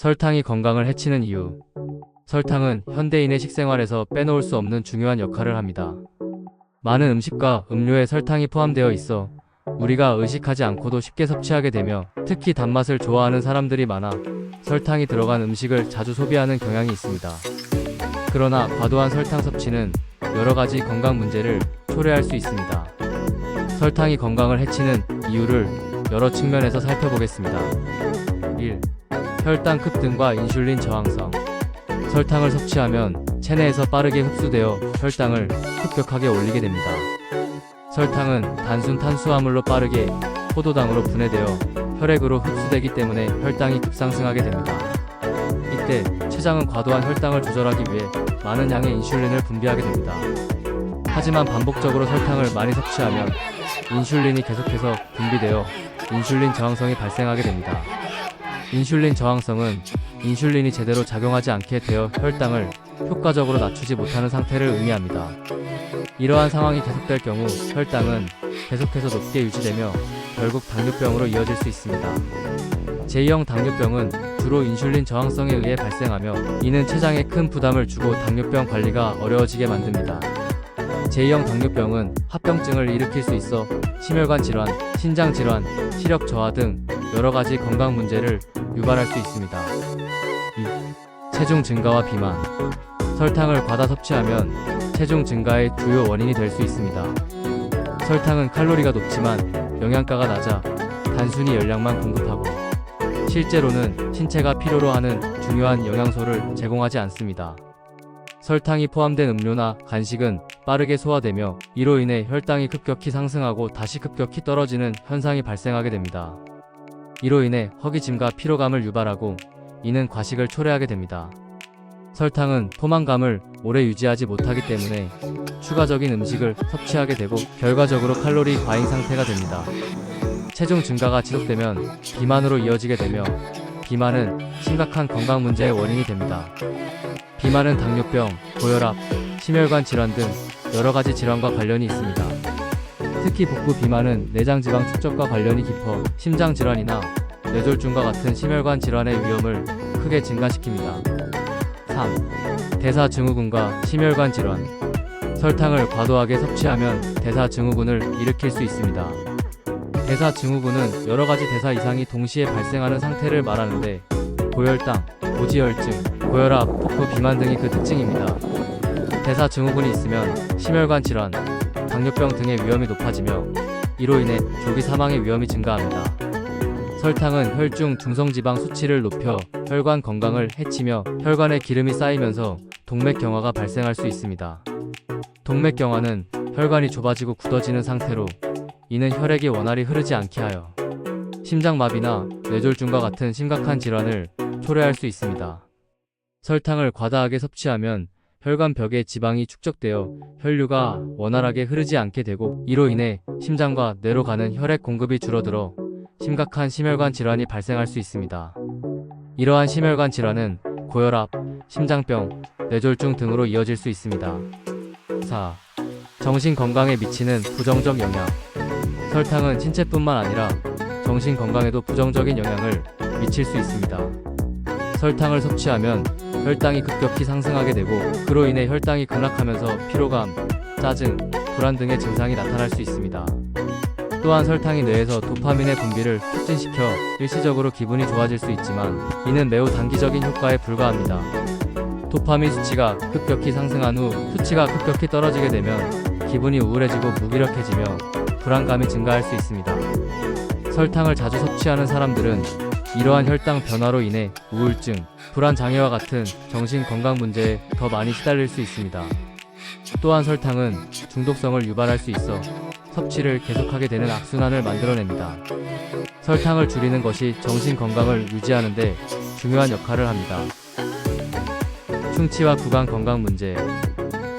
설탕이 건강을 해치는 이유. 설탕은 현대인의 식생활에서 빼놓을 수 없는 중요한 역할을 합니다. 많은 음식과 음료에 설탕이 포함되어 있어 우리가 의식하지 않고도 쉽게 섭취하게 되며 특히 단맛을 좋아하는 사람들이 많아 설탕이 들어간 음식을 자주 소비하는 경향이 있습니다. 그러나 과도한 설탕 섭취는 여러 가지 건강 문제를 초래할 수 있습니다. 설탕이 건강을 해치는 이유를 여러 측면에서 살펴보겠습니다. 1. 혈당 급등과 인슐린 저항성. 설탕을 섭취하면 체내에서 빠르게 흡수되어 혈당을 급격하게 올리게 됩니다. 설탕은 단순 탄수화물로 빠르게 포도당으로 분해되어 혈액으로 흡수되기 때문에 혈당이 급상승하게 됩니다. 이때 췌장은 과도한 혈당을 조절하기 위해 많은 양의 인슐린을 분비하게 됩니다. 하지만 반복적으로 설탕을 많이 섭취하면 인슐린이 계속해서 분비되어 인슐린 저항성이 발생하게 됩니다. 인슐린 저항성은 인슐린이 제대로 작용하지 않게 되어 혈당을 효과적으로 낮추지 못하는 상태를 의미합니다. 이러한 상황이 계속될 경우 혈당은 계속해서 높게 유지되며 결국 당뇨병으로 이어질 수 있습니다. 제2형 당뇨병은 주로 인슐린 저항성에 의해 발생하며 이는 췌장에 큰 부담을 주고 당뇨병 관리가 어려워지게 만듭니다. 제2형 당뇨병은 합병증을 일으킬 수 있어 심혈관 질환, 신장 질환, 시력 저하 등 여러 가지 건강 문제를 유발할 수 있습니다. 2. 체중 증가와 비만. 설탕을 과다 섭취하면 체중 증가의 주요 원인이 될 수 있습니다. 설탕은 칼로리가 높지만 영양가가 낮아 단순히 열량만 공급하고 실제로는 신체가 필요로 하는 중요한 영양소를 제공하지 않습니다. 설탕이 포함된 음료나 간식은 빠르게 소화되며 이로 인해 혈당이 급격히 상승하고 다시 급격히 떨어지는 현상이 발생하게 됩니다. 이로 인해 허기짐과 피로감을 유발하고 이는 과식을 초래하게 됩니다. 설탕은 포만감을 오래 유지하지 못하기 때문에 추가적인 음식을 섭취하게 되고 결과적으로 칼로리 과잉 상태가 됩니다. 체중 증가가 지속되면 비만으로 이어지게 되며 비만은 심각한 건강 문제의 원인이 됩니다. 비만은 당뇨병, 고혈압, 심혈관 질환 등 여러 가지 질환과 관련이 있습니다. 특히 복부 비만은 내장 지방 축적과 관련이 깊어 심장 질환이나 뇌졸중과 같은 심혈관 질환의 위험을 크게 증가시킵니다. 3. 대사 증후군과 심혈관 질환. 설탕을 과도하게 섭취하면 대사 증후군을 일으킬 수 있습니다. 대사 증후군은 여러 가지 대사 이상이 동시에 발생하는 상태를 말하는데 고혈당, 고지혈증, 고혈압, 복부 비만 등이 그 특징입니다. 대사 증후군이 있으면 심혈관 질환, 당뇨병 등의 위험이 높아지며 이로 인해 조기 사망의 위험이 증가합니다. 설탕은 혈중 중성지방 수치를 높여 혈관 건강을 해치며 혈관에 기름이 쌓이면서 동맥경화가 발생할 수 있습니다. 동맥경화는 혈관이 좁아지고 굳어지는 상태로 이는 혈액이 원활히 흐르지 않게 하여 심장마비나 뇌졸중과 같은 심각한 질환을 초래할 수 있습니다. 설탕을 과다하게 섭취하면 혈관 벽에 지방이 축적되어 혈류가 원활하게 흐르지 않게 되고 이로 인해 심장과 뇌로 가는 혈액 공급이 줄어들어 심각한 심혈관 질환이 발생할 수 있습니다. 이러한 심혈관 질환은 고혈압, 심장병, 뇌졸중 등으로 이어질 수 있습니다. 4. 정신 건강에 미치는 부정적 영향. 설탕은 신체뿐만 아니라 정신 건강에도 부정적인 영향을 미칠 수 있습니다. 설탕을 섭취하면 혈당이 급격히 상승하게 되고 그로 인해 혈당이 급락하면서 피로감, 짜증, 불안 등의 증상이 나타날 수 있습니다. 또한 설탕이 뇌에서 도파민의 분비를 촉진시켜 일시적으로 기분이 좋아질 수 있지만 이는 매우 단기적인 효과에 불과합니다. 도파민 수치가 급격히 상승한 후 수치가 급격히 떨어지게 되면 기분이 우울해지고 무기력해지며 불안감이 증가할 수 있습니다. 설탕을 자주 섭취하는 사람들은 이러한 혈당 변화로 인해 우울증, 불안 장애와 같은 정신 건강 문제에 더 많이 시달릴 수 있습니다. 또한 설탕은 중독성을 유발할 수 있어 섭취를 계속하게 되는 악순환을 만들어냅니다. 설탕을 줄이는 것이 정신 건강을 유지하는데 중요한 역할을 합니다. 충치와 구강 건강 문제.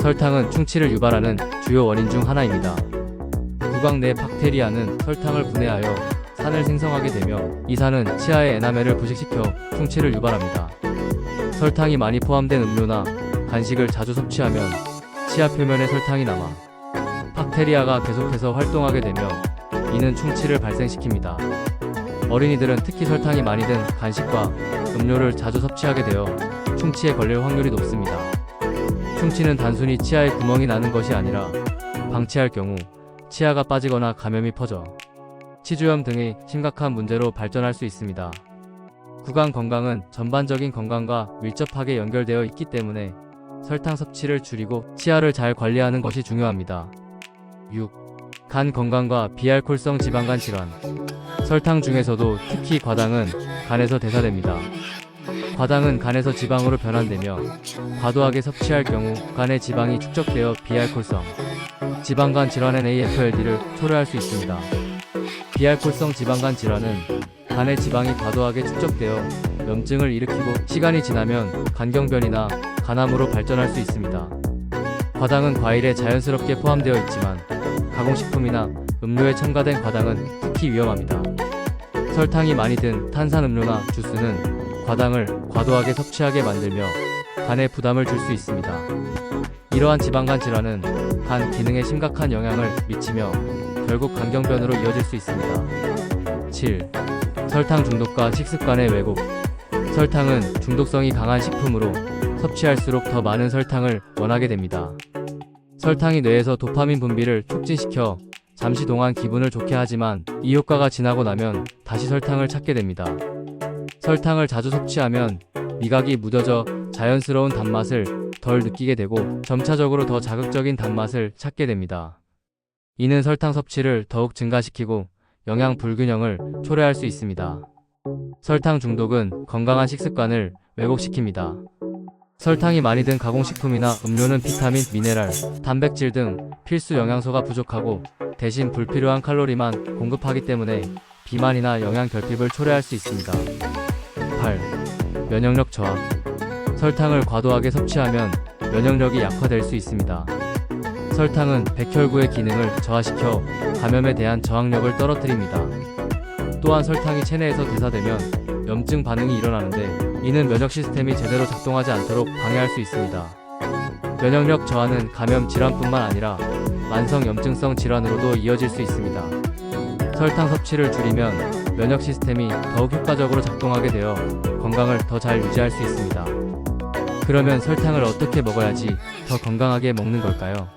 설탕은 충치를 유발하는 주요 원인 중 하나입니다. 구강 내 박테리아는 설탕을 분해하여 산을 생성하게 되며 이 산은 치아의 에나멜을 부식시켜 충치를 유발합니다. 설탕이 많이 포함된 음료나 간식을 자주 섭취하면 치아 표면에 설탕이 남아 박테리아가 계속해서 활동하게 되며 이는 충치를 발생시킵니다. 어린이들은 특히 설탕이 많이 든 간식과 음료를 자주 섭취하게 되어 충치에 걸릴 확률이 높습니다. 충치는 단순히 치아에 구멍이 나는 것이 아니라 방치할 경우 치아가 빠지거나 감염이 퍼져 치주염 등의 심각한 문제로 발전할 수 있습니다. 구강 건강은 전반적인 건강과 밀접하게 연결되어 있기 때문에 설탕 섭취를 줄이고 치아를 잘 관리하는 것이 중요합니다. 6. 간 건강과 비알콜성 지방간 질환. 설탕 중에서도 특히 과당은 간에서 대사됩니다. 과당은 간에서 지방으로 변환되며 과도하게 섭취할 경우 간의 지방이 축적되어 비알콜성 지방간 질환 NAFLD를 초래할 수 있습니다. 비알콜성 지방간 질환은 간의 지방이 과도하게 축적되어 염증을 일으키고 시간이 지나면 간경변이나 간암으로 발전할 수 있습니다. 과당은 과일에 자연스럽게 포함되어 있지만 가공식품이나 음료에 첨가된 과당은 특히 위험합니다. 설탕이 많이 든 탄산음료나 주스는 과당을 과도하게 섭취하게 만들며 간에 부담을 줄 수 있습니다. 이러한 지방간 질환은 간 기능에 심각한 영향을 미치며 결국 간경변으로 이어질 수 있습니다. 7. 설탕 중독과 식습관의 왜곡. 설탕은 중독성이 강한 식품으로 섭취할수록 더 많은 설탕을 원하게 됩니다. 설탕이 뇌에서 도파민 분비를 촉진시켜 잠시 동안 기분을 좋게 하지만 이 효과가 지나고 나면 다시 설탕을 찾게 됩니다. 설탕을 자주 섭취하면 미각이 무뎌져 자연스러운 단맛을 덜 느끼게 되고 점차적으로 더 자극적인 단맛을 찾게 됩니다. 이는 설탕 섭취를 더욱 증가시키고 영양 불균형을 초래할 수 있습니다. 설탕 중독은 건강한 식습관을 왜곡시킵니다. 설탕이 많이 든 가공식품이나 음료는 비타민, 미네랄, 단백질 등 필수 영양소가 부족하고 대신 불필요한 칼로리만 공급하기 때문에 비만이나 영양 결핍을 초래할 수 있습니다. 8. 면역력 저하. 설탕을 과도하게 섭취하면 면역력이 약화될 수 있습니다. 설탕은 백혈구의 기능을 저하시켜 감염에 대한 저항력을 떨어뜨립니다. 또한 설탕이 체내에서 대사되면 염증 반응이 일어나는데 이는 면역 시스템이 제대로 작동하지 않도록 방해할 수 있습니다. 면역력 저하는 감염 질환뿐만 아니라 만성 염증성 질환으로도 이어질 수 있습니다. 설탕 섭취를 줄이면 면역 시스템이 더욱 효과적으로 작동하게 되어 건강을 더 잘 유지할 수 있습니다. 그러면 설탕을 어떻게 먹어야지 더 건강하게 먹는 걸까요?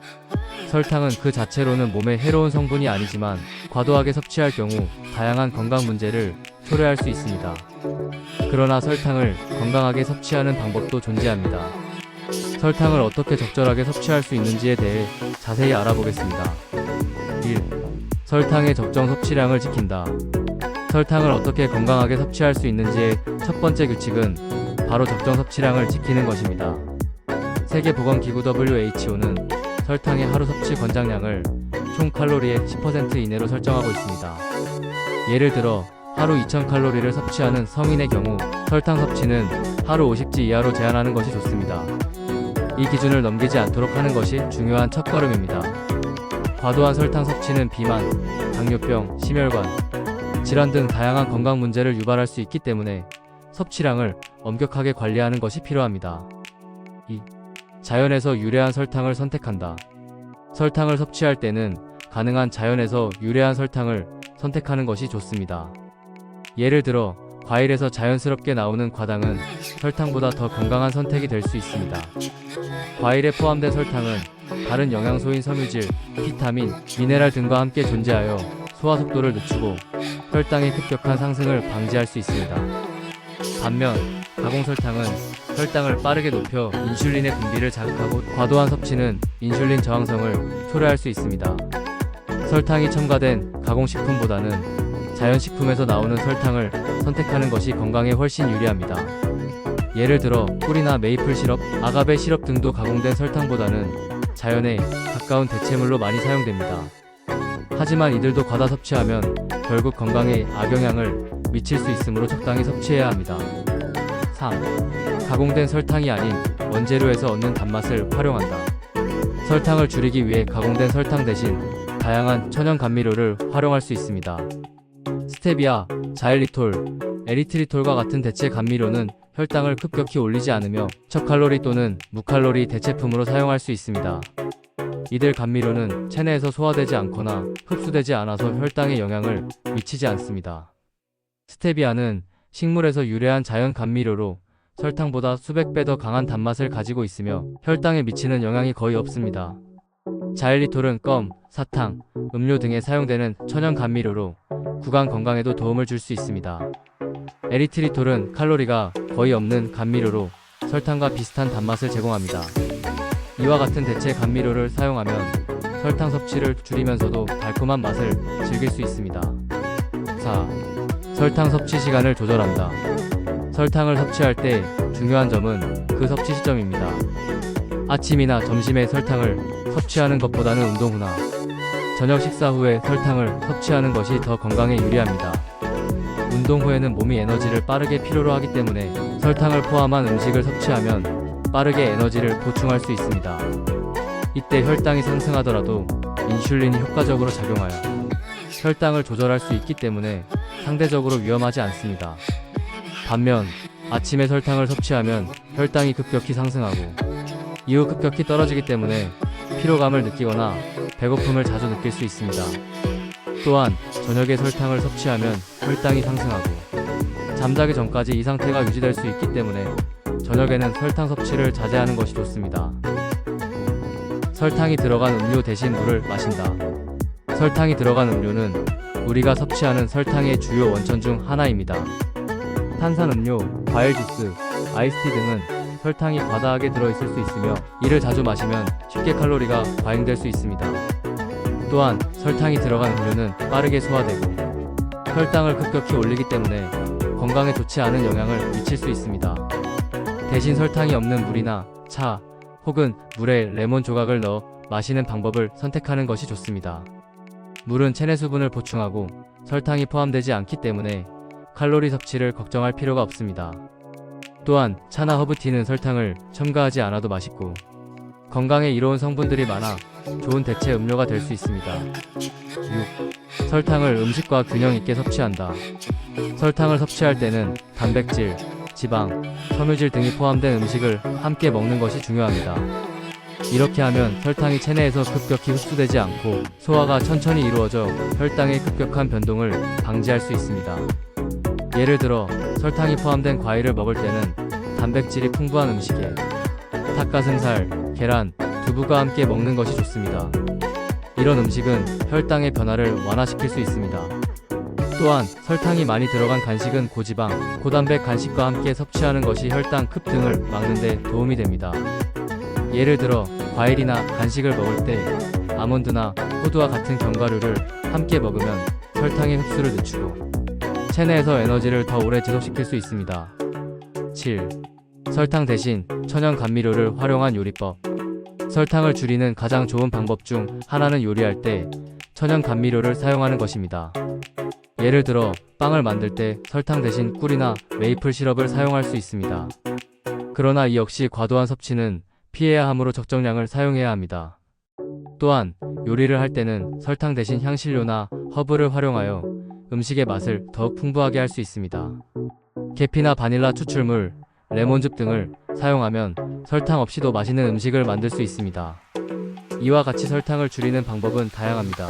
설탕은 그 자체로는 몸에 해로운 성분이 아니지만 과도하게 섭취할 경우 다양한 건강 문제를 초래할 수 있습니다. 그러나 설탕을 건강하게 섭취하는 방법도 존재합니다. 설탕을 어떻게 적절하게 섭취할 수 있는지에 대해 자세히 알아보겠습니다. 1. 설탕의 적정 섭취량을 지킨다. 설탕을 어떻게 건강하게 섭취할 수 있는지의 첫 번째 규칙은 바로 적정 섭취량을 지키는 것입니다. 세계보건기구 WHO는 설탕의 하루 섭취 권장량을 총 칼로리의 10% 이내로 설정하고 있습니다. 예를 들어 하루 2000칼로리를 섭취하는 성인의 경우 설탕 섭취는 하루 50지 이하로 제한하는 것이 좋습니다. 이 기준을 넘기지 않도록 하는 것이 중요한 첫걸음입니다. 과도한 설탕 섭취는 비만, 당뇨병, 심혈관, 질환 등 다양한 건강 문제를 유발할 수 있기 때문에 섭취량을 엄격하게 관리하는 것이 필요합니다. 2. 자연에서 유래한 설탕을 선택한다. 설탕을 섭취할 때는 가능한 자연에서 유래한 설탕을 선택하는 것이 좋습니다. 예를 들어 과일에서 자연스럽게 나오는 과당은 설탕보다 더 건강한 선택이 될 수 있습니다. 과일에 포함된 설탕은 다른 영양소인 섬유질, 비타민, 미네랄 등과 함께 존재하여 소화 속도를 늦추고 혈당의 급격한 상승을 방지할 수 있습니다. 반면 가공설탕은 혈당을 빠르게 높여 인슐린의 분비를 자극하고 과도한 섭취는 인슐린 저항성을 초래할 수 있습니다. 설탕이 첨가된 가공식품보다는 자연식품에서 나오는 설탕을 선택하는 것이 건강에 훨씬 유리합니다. 예를 들어 꿀이나 메이플 시럽, 아가베 시럽 등도 가공된 설탕보다는 자연에 가까운 대체물로 많이 사용됩니다. 하지만 이들도 과다 섭취하면 결국 건강에 악영향을 미칠 수 있으므로 적당히 섭취해야 합니다. 3. 가공된 설탕이 아닌 원재료에서 얻는 단맛을 활용한다. 설탕을 줄이기 위해 가공된 설탕 대신 다양한 천연 감미료를 활용할 수 있습니다. 스테비아, 자일리톨, 에리트리톨과 같은 대체 감미료는 혈당을 급격히 올리지 않으며 저칼로리 또는 무칼로리 대체품으로 사용할 수 있습니다. 이들 감미료는 체내에서 소화되지 않거나 흡수되지 않아서 혈당에 영향을 미치지 않습니다. 스테비아는 식물에서 유래한 자연 감미료로 설탕보다 수백 배 더 강한 단맛을 가지고 있으며 혈당에 미치는 영향이 거의 없습니다. 자일리톨은 껌, 사탕, 음료 등에 사용되는 천연 감미료로 구강 건강에도 도움을 줄 수 있습니다. 에리트리톨은 칼로리가 거의 없는 감미료로 설탕과 비슷한 단맛을 제공합니다. 이와 같은 대체 감미료를 사용하면 설탕 섭취를 줄이면서도 달콤한 맛을 즐길 수 있습니다. 4. 설탕 섭취 시간을 조절한다. 설탕을 섭취할 때 중요한 점은 그 섭취 시점입니다. 아침이나 점심에 설탕을 섭취하는 것보다는 운동 후나 저녁 식사 후에 설탕을 섭취하는 것이 더 건강에 유리합니다. 운동 후에는 몸이 에너지를 빠르게 필요로 하기 때문에 설탕을 포함한 음식을 섭취하면 빠르게 에너지를 보충할 수 있습니다. 이때 혈당이 상승하더라도 인슐린이 효과적으로 작용하여 혈당을 조절할 수 있기 때문에 상대적으로 위험하지 않습니다. 반면 아침에 설탕을 섭취하면 혈당이 급격히 상승하고 이후 급격히 떨어지기 때문에 피로감을 느끼거나 배고픔을 자주 느낄 수 있습니다. 또한 저녁에 설탕을 섭취하면 혈당이 상승하고 잠자기 전까지 이 상태가 유지될 수 있기 때문에 저녁에는 설탕 섭취를 자제하는 것이 좋습니다. 설탕이 들어간 음료 대신 물을 마신다. 설탕이 들어간 음료는 우리가 섭취하는 설탕의 주요 원천 중 하나입니다. 탄산음료, 과일 주스, 아이스티 등은 설탕이 과다하게 들어있을 수 있으며 이를 자주 마시면 쉽게 칼로리가 과잉될 수 있습니다. 또한 설탕이 들어간 음료는 빠르게 소화되고 혈당을 급격히 올리기 때문에 건강에 좋지 않은 영향을 미칠 수 있습니다. 대신 설탕이 없는 물이나 차 혹은 물에 레몬 조각을 넣어 마시는 방법을 선택하는 것이 좋습니다. 물은 체내 수분을 보충하고 설탕이 포함되지 않기 때문에 칼로리 섭취를 걱정할 필요가 없습니다. 또한 차나 허브티는 설탕을 첨가하지 않아도 맛있고 건강에 이로운 성분들이 많아 좋은 대체 음료가 될 수 있습니다. 6. 설탕을 음식과 균형 있게 섭취한다. 설탕을 섭취할 때는 단백질, 지방, 섬유질 등이 포함된 음식을 함께 먹는 것이 중요합니다. 이렇게 하면 설탕이 체내에서 급격히 흡수되지 않고 소화가 천천히 이루어져 혈당의 급격한 변동을 방지할 수 있습니다. 예를 들어 설탕이 포함된 과일을 먹을 때는 단백질이 풍부한 음식에 닭가슴살, 계란, 두부가 함께 먹는 것이 좋습니다. 이런 음식은 혈당의 변화를 완화시킬 수 있습니다. 또한 설탕이 많이 들어간 간식은 고지방, 고단백 간식과 함께 섭취하는 것이 혈당 급 등을 막는 데 도움이 됩니다. 예를 들어 과일이나 간식을 먹을 때 아몬드나 호두와 같은 견과류를 함께 먹으면 설탕의 흡수를 늦추고 체내에서 에너지를 더 오래 지속시킬 수 있습니다. 7. 설탕 대신 천연 감미료를 활용한 요리법. 설탕을 줄이는 가장 좋은 방법 중 하나는 요리할 때 천연 감미료를 사용하는 것입니다. 예를 들어 빵을 만들 때 설탕 대신 꿀이나 메이플 시럽을 사용할 수 있습니다. 그러나 이 역시 과도한 섭취는 피해야 하므로 적정량을 사용해야 합니다. 또한 요리를 할 때는 설탕 대신 향신료나 허브를 활용하여 음식의 맛을 더욱 풍부하게 할 수 있습니다. 계피나 바닐라 추출물, 레몬즙 등을 사용하면 설탕 없이도 맛있는 음식을 만들 수 있습니다. 이와 같이 설탕을 줄이는 방법은 다양합니다.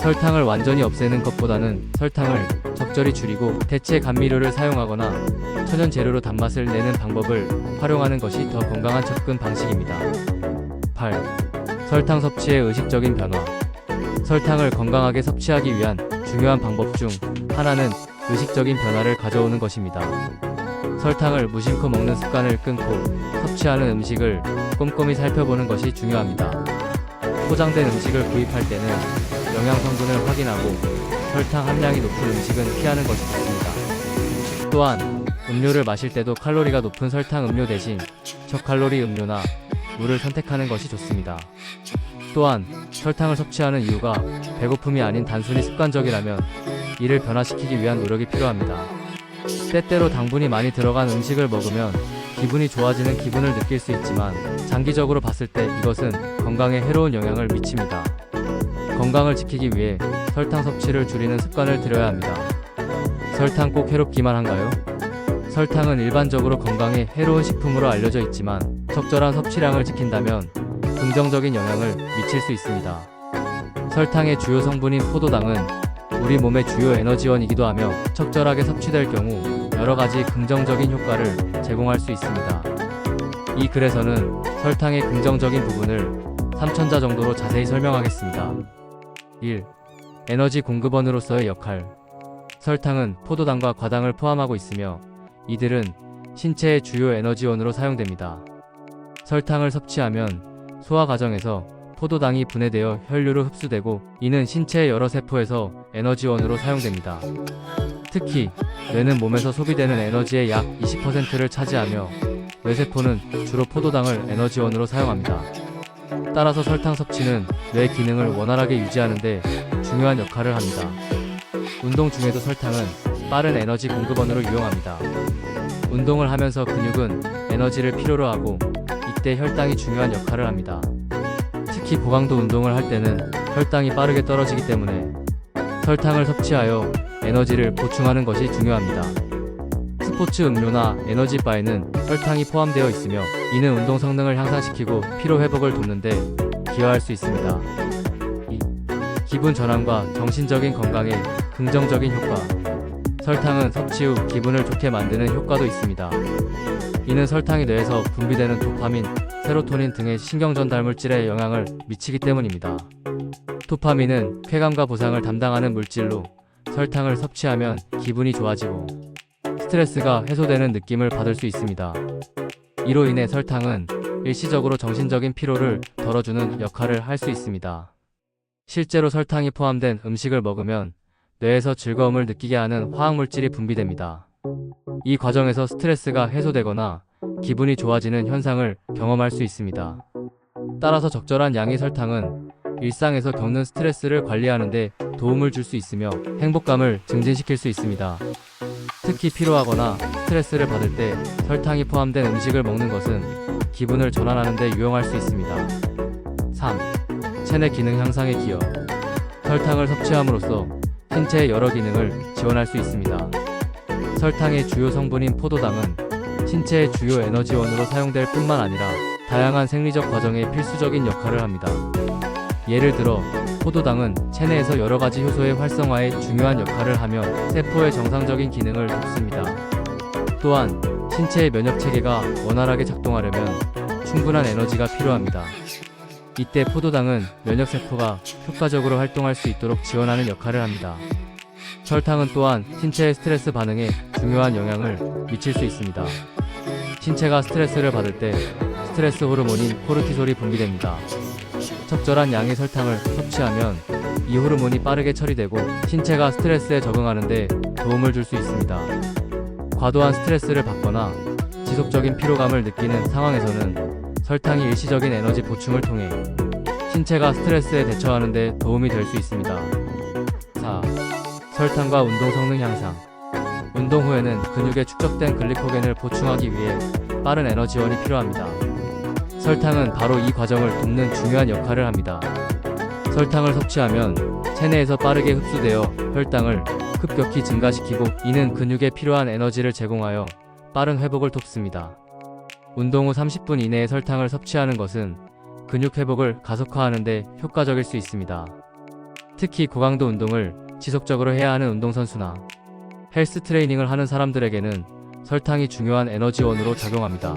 설탕을 완전히 없애는 것보다는 설탕을 적절히 줄이고 대체 감미료를 사용하거나 천연 재료로 단맛을 내는 방법을 활용하는 것이 더 건강한 접근 방식입니다. 8. 설탕 설탕 섭취의 의식적인 변화. 설탕을 건강하게 섭취하기 위한 중요한 방법 중 하나는 의식적인 변화를 가져오는 것입니다. 설탕을 무심코 먹는 습관을 끊고 섭취하는 음식을 꼼꼼히 살펴보는 것이 중요합니다. 포장된 음식을 구입할 때는 영양 성분을 확인하고 설탕 함량이 높은 음식은 피하는 것이 좋습니다. 또한 음료를 마실 때도 칼로리가 높은 설탕 음료 대신 저칼로리 음료나 물을 선택하는 것이 좋습니다. 또한 설탕을 섭취하는 이유가 배고픔이 아닌 단순히 습관적이라면 이를 변화시키기 위한 노력이 필요합니다. 때때로 당분이 많이 들어간 음식을 먹으면 기분이 좋아지는 기분을 느낄 수 있지만 장기적으로 봤을 때 이것은 건강에 해로운 영향을 미칩니다. 건강을 지키기 위해 설탕 섭취를 줄이는 습관을 들여야 합니다. 설탕 꼭 해롭기만 한가요? 설탕은 일반적으로 건강에 해로운 식품으로 알려져 있지만 적절한 섭취량을 지킨다면 긍정적인 영향을 미칠 수 있습니다. 설탕의 주요 성분인 포도당은 우리 몸의 주요 에너지원이기도 하며 적절하게 섭취될 경우 여러 가지 긍정적인 효과를 제공할 수 있습니다. 이 글에서는 설탕의 긍정적인 부분을 3천자 정도로 자세히 설명하겠습니다. 1. 에너지 공급원으로서의 역할. 설탕은 포도당과 과당을 포함하고 있으며 이들은 신체의 주요 에너지원으로 사용됩니다. 설탕을 섭취하면 소화 과정에서 포도당이 분해되어 혈류로 흡수되고 이는 신체의 여러 세포에서 에너지원으로 사용됩니다. 특히 뇌는 몸에서 소비되는 에너지의 약 20%를 차지하며 뇌세포는 주로 포도당을 에너지원으로 사용합니다. 따라서 설탕 섭취는 뇌 기능을 원활하게 유지하는데 중요한 역할을 합니다. 운동 중에도 설탕은 빠른 에너지 공급원으로 유용합니다. 운동을 하면서 근육은 에너지를 필요로 하고 이때 혈당이 중요한 역할을 합니다. 특히 고강도 운동을 할 때는 혈당이 빠르게 떨어지기 때문에 설탕을 섭취하여 에너지를 보충하는 것이 중요합니다. 스포츠 음료나 에너지바에는 설탕이 포함되어 있으며 이는 운동 성능을 향상시키고 피로 회복을 돕는데 기여할 수 있습니다. 2. 기분 전환과 정신적인 건강에 긍정적인 효과. 설탕은 섭취 후 기분을 좋게 만드는 효과도 있습니다. 이는 설탕이 뇌에서 분비되는 도파민, 세로토닌 등의 신경 전달 물질에 영향을 미치기 때문입니다. 도파민은 쾌감과 보상을 담당하는 물질로 설탕을 섭취하면 기분이 좋아지고 스트레스가 해소되는 느낌을 받을 수 있습니다. 이로 인해 설탕은 일시적으로 정신적인 피로를 덜어주는 역할을 할 수 있습니다. 실제로 설탕이 포함된 음식을 먹으면 뇌에서 즐거움을 느끼게 하는 화학물질이 분비됩니다. 이 과정에서 스트레스가 해소되거나 기분이 좋아지는 현상을 경험할 수 있습니다. 따라서 적절한 양의 설탕은 일상에서 겪는 스트레스를 관리하는 데 도움을 줄 수 있으며 행복감을 증진시킬 수 있습니다. 특히 피로하거나 스트레스를 받을 때 설탕이 포함된 음식을 먹는 것은 기분을 전환하는 데 유용할 수 있습니다. 3. 체내 기능 향상에 기여. 설탕을 섭취함으로써 신체의 여러 기능을 지원할 수 있습니다. 설탕의 주요 성분인 포도당은 신체의 주요 에너지원으로 사용될 뿐만 아니라 다양한 생리적 과정에 필수적인 역할을 합니다. 예를 들어 포도당은 체내에서 여러 가지 효소의 활성화에 중요한 역할을 하며 세포의 정상적인 기능을 돕습니다. 또한 신체의 면역 체계가 원활하게 작동하려면 충분한 에너지가 필요합니다. 이때 포도당은 면역 세포가 효과적으로 활동할 수 있도록 지원하는 역할을 합니다. 설탕은 또한 신체의 스트레스 반응에 중요한 영향을 미칠 수 있습니다. 신체가 스트레스를 받을 때 스트레스 호르몬인 코르티솔이 분비됩니다. 적절한 양의 설탕을 섭취하면 이 호르몬이 빠르게 처리되고 신체가 스트레스에 적응하는데 도움을 줄 수 있습니다. 과도한 스트레스를 받거나 지속적인 피로감을 느끼는 상황에서는 설탕이 일시적인 에너지 보충을 통해 신체가 스트레스에 대처하는 데 도움이 될 수 있습니다. 4. 설탕과 운동 성능 향상. 운동 후에는 근육에 축적된 글리코겐을 보충하기 위해 빠른 에너지원이 필요합니다. 설탕은 바로 이 과정을 돕는 중요한 역할을 합니다. 설탕을 섭취하면 체내에서 빠르게 흡수되어 혈당을 급격히 증가시키고 이는 근육에 필요한 에너지를 제공하여 빠른 회복을 돕습니다. 운동 후 30분 이내에 설탕을 섭취하는 것은 근육 회복을 가속화하는 데 효과적일 수 있습니다. 특히 고강도 운동을 지속적으로 해야 하는 운동선수나 헬스 트레이닝을 하는 사람들에게는 설탕이 중요한 에너지원으로 작용합니다.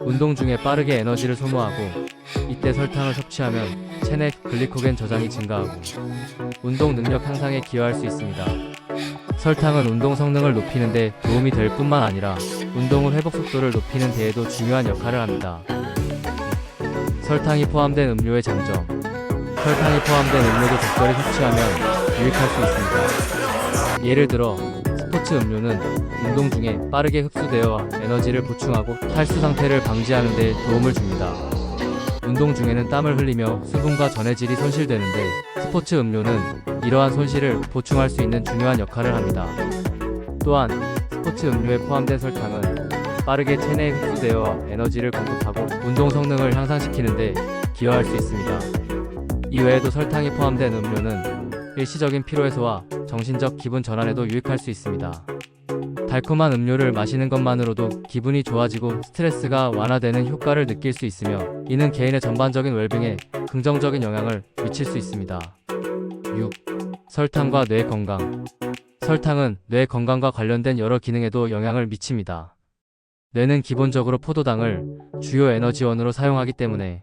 운동 중에 빠르게 에너지를 소모하고 이때 설탕을 섭취하면 체내 글리코겐 저장이 증가하고 운동 능력 향상에 기여할 수 있습니다. 설탕은 운동 성능을 높이는 데 도움이 될 뿐만 아니라 운동 후 회복 속도를 높이는 데에도 중요한 역할을 합니다. 설탕이 포함된 음료의 장점 설탕이 포함된 음료도 적절히 섭취하면 유익할 수 있습니다. 예를 들어 스포츠 음료는 운동 중에 빠르게 흡수되어 에너지를 보충하고 탈수 상태를 방지하는 데 도움을 줍니다. 운동 중에는 땀을 흘리며 수분과 전해질이 손실되는데 스포츠 음료는 이러한 손실을 보충할 수 있는 중요한 역할을 합니다. 또한 스포츠 음료에 포함된 설탕은 빠르게 체내에 흡수되어 에너지를 공급하고 운동 성능을 향상시키는데 기여할 수 있습니다. 이외에도 설탕이 포함된 음료는 일시적인 피로 해소와 정신적 기분 전환에도 유익할 수 있습니다. 달콤한 음료를 마시는 것만으로도 기분이 좋아지고 스트레스가 완화되는 효과를 느낄 수 있으며 이는 개인의 전반적인 웰빙에 긍정적인 영향을 미칠 수 있습니다. 6. 설탕과 뇌 건강. 설탕은 뇌 건강과 관련된 여러 기능에도 영향을 미칩니다. 뇌는 기본적으로 포도당을 주요 에너지원으로 사용하기 때문에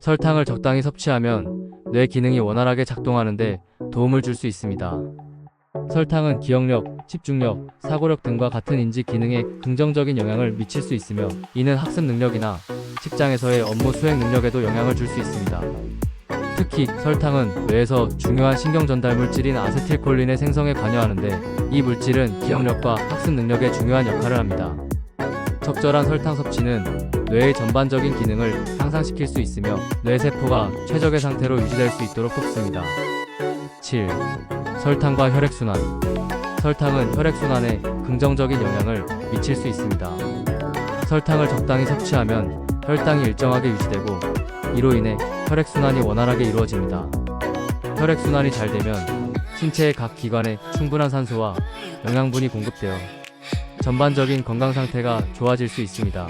설탕을 적당히 섭취하면 뇌 기능이 원활하게 작동하는데 도움을 줄 수 있습니다. 설탕은 기억력, 집중력, 사고력 등과 같은 인지 기능에 긍정적인 영향을 미칠 수 있으며 이는 학습 능력이나 직장에서의 업무 수행 능력에도 영향을 줄 수 있습니다. 특히 설탕은 뇌에서 중요한 신경 전달 물질인 아세틸콜린의 생성에 관여하는데 이 물질은 기억력과 학습 능력에 중요한 역할을 합니다. 적절한 설탕 섭취는 뇌의 전반적인 기능을 향상시킬 수 있으며 뇌세포가 최적의 상태로 유지될 수 있도록 돕습니다. 7. 설탕과 혈액순환. 설탕은 혈액순환에 긍정적인 영향을 미칠 수 있습니다. 설탕을 적당히 섭취하면 혈당이 일정하게 유지되고 이로 인해 혈액순환이 원활하게 이루어집니다. 혈액순환이 잘 되면 신체의 각 기관에 충분한 산소와 영양분이 공급되어 전반적인 건강 상태가 좋아질 수 있습니다.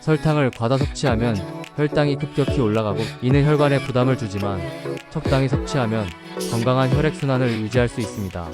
설탕을 과다 섭취하면 혈당이 급격히 올라가고 이는 혈관에 부담을 주지만 적당히 섭취하면 건강한 혈액순환을 유지할 수 있습니다.